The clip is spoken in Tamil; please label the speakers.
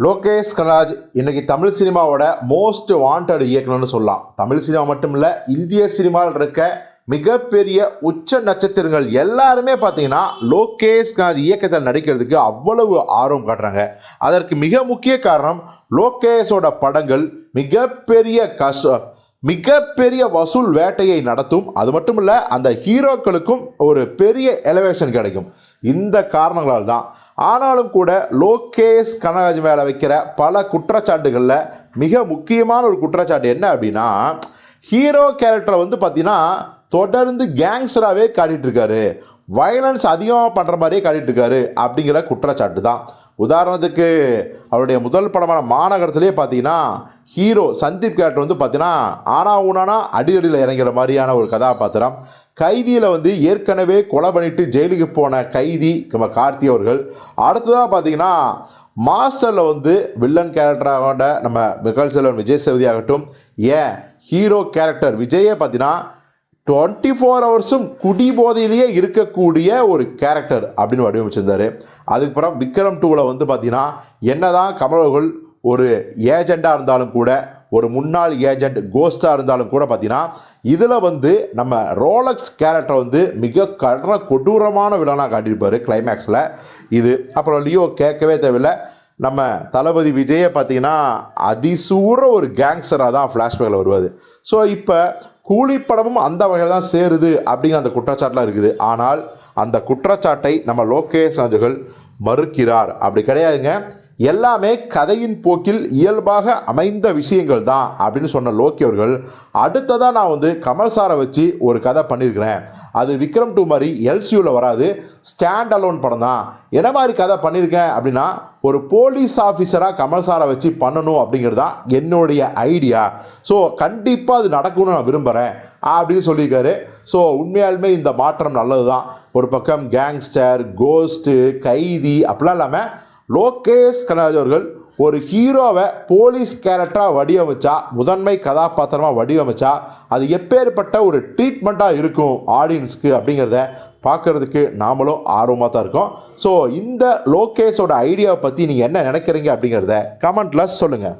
Speaker 1: லோகேஷ் கனராஜ் இன்றைக்கி தமிழ் சினிமாவோட மோஸ்ட் வாண்டட் இயக்குனர்னு சொல்லலாம். தமிழ் சினிமா மட்டும் இல்லை இந்திய சினிமாவில் இருக்க மிகப்பெரிய உச்ச நட்சத்திரங்கள் எல்லாருமே பார்த்தீங்கன்னா லோகேஷ் கனராஜ் இயக்கத்தில் நடிக்கிறதுக்கு அவ்வளவு ஆர்வம் காட்டுறாங்க. அதற்கு மிக முக்கிய காரணம் லோகேஷோட படங்கள் மிகப்பெரிய கஷ மிகப்பெரிய வசூல் வேட்டையை நடத்தும். அது மட்டும் இல்லை அந்த ஹீரோக்களுக்கும் ஒரு பெரிய எலவேஷன் கிடைக்கும். இந்த காரணங்களால் தான் ஆனாலும் கூட லோகேஷ் கனகராஜ் மேலே வைக்கிற பல குற்றச்சாட்டுகளில் மிக முக்கியமான ஒரு குற்றச்சாட்டு என்ன அப்படின்னா ஹீரோ கேரக்டரை வந்து பார்த்தீங்கன்னா தொடர்ந்து கேங்ஸ்டராகவே காட்டிகிட்ருக்காரு வயலன்ஸ் அதிகமாக பண்ணுற மாதிரியே காட்டிகிட்ருக்காரு அப்படிங்கிற குற்றச்சாட்டு தான் உதாரணத்துக்கு அவருடைய முதல் படமான மாநகரத்திலே பார்த்தீங்கன்னா ஹீரோ சந்தீப் கேரக்டர் வந்து பார்த்தீங்கன்னா ஆனா ஊனானா அடி அடியில் இறங்குற மாதிரியான ஒரு கதாபாத்திரம். கைதியில் வந்து ஏற்கனவே கொலை பண்ணிட்டு ஜெயிலுக்கு போன கைதி நம்ம கார்த்தி அவர்கள். அடுத்ததாக பார்த்தீங்கன்னா மாஸ்டரில் வந்து வில்லன் கேரக்டராக நம்ம விகல் செல்வன் விஜய் சேவதி ஆகட்டும். ஏன்? ஹீரோ கேரக்டர் விஜயே பார்த்தீங்கன்னா டுவெண்ட்டி ஃபோர் ஹவர்ஸும் குடி போதையிலேயே இருக்கக்கூடிய ஒரு கேரக்டர் அப்படின்னு வடிவமைச்சிருந்தாரு. அதுக்கப்புறம் விக்ரம் டூவில் வந்து பார்த்தீங்கன்னா என்னதான் தான் அவர்கள் ஒரு ஏஜெண்டாக இருந்தாலும் கூட ஒரு முன்னாள் ஏஜெண்ட் கோஸ்டாக இருந்தாலும் கூட பார்த்தீங்கன்னா இதில் வந்து நம்ம ரோலக்ஸ் கேரக்டர் வந்து மிக கடற கொடூரமான விழானாக காட்டியிருப்பார் கிளைமேக்ஸில் இது அப்புறம் லியோ கேட்கவே தேவையில்லை. நம்ம தளபதி விஜயை பார்த்தீங்கன்னா அதிசூர ஒரு கேங்ஸ்டராக தான் ஃப்ளாஷ்பேக்கில் வருவார். ஸோ இப்போ கூலி படமும் அந்த வகையில் தான் சேருது அப்படிங்கிற அந்த குற்றச்சாட்டுலாம் இருக்குது. ஆனால் அந்த குற்றச்சாட்டை நம்ம லோகேஷ் ராஜுகள் மறுக்கிறார். அப்படி கிடையாதுங்க. எல்லாமே கதையின் போக்கில் இயல்பாக அமைந்த விஷயங்கள் தான் அப்படின்னு சொன்ன லோக்கி அவர்கள் அடுத்ததாக நான் வந்து கமல் சாரை வச்சு ஒரு கதை பண்ணியிருக்கிறேன் அது விக்ரம் டூ மாதிரி எல்சியூவில் வராது ஸ்டாண்ட் அலோன் படம் தான். என்ன மாதிரி கதை பண்ணியிருக்கேன் அப்படின்னா ஒரு போலீஸ் ஆஃபீஸராக கமல் சாரை வச்சு பண்ணணும் அப்படிங்கிறது தான் என்னுடைய ஐடியா ஸோ கண்டிப்பாக அது நடக்கும்னு நான் விரும்புகிறேன் அப்படின்னு சொல்லியிருக்காரு. ஸோ உண்மையாலுமே இந்த மாற்றம் நல்லது தான் ஒரு பக்கம் கேங்ஸ்டர் கோஸ்ட்டு கைதி அப்படிலாம் இல்லாமல் லோகேஷ் கனராஜ் அவர்கள் ஒரு ஹீரோவை போலீஸ் கேரக்டராக வடிவமைச்சா முதன்மை கதாபாத்திரமாக வடிவமைச்சா அது எப்பேற்பட்ட ஒரு ட்ரீட்மெண்ட்டாக இருக்கும் ஆடியன்ஸ்க்கு அப்படிங்கிறத பார்க்குறதுக்கு நாமளும் ஆர்வமாக தான் இருக்கோம். ஸோ இந்த லோகேஷோட ஐடியாவை பற்றி நீங்கள் என்ன நினைக்கிறீங்க அப்படிங்கிறத கமெண்ட்டில் சொல்லுங்கள்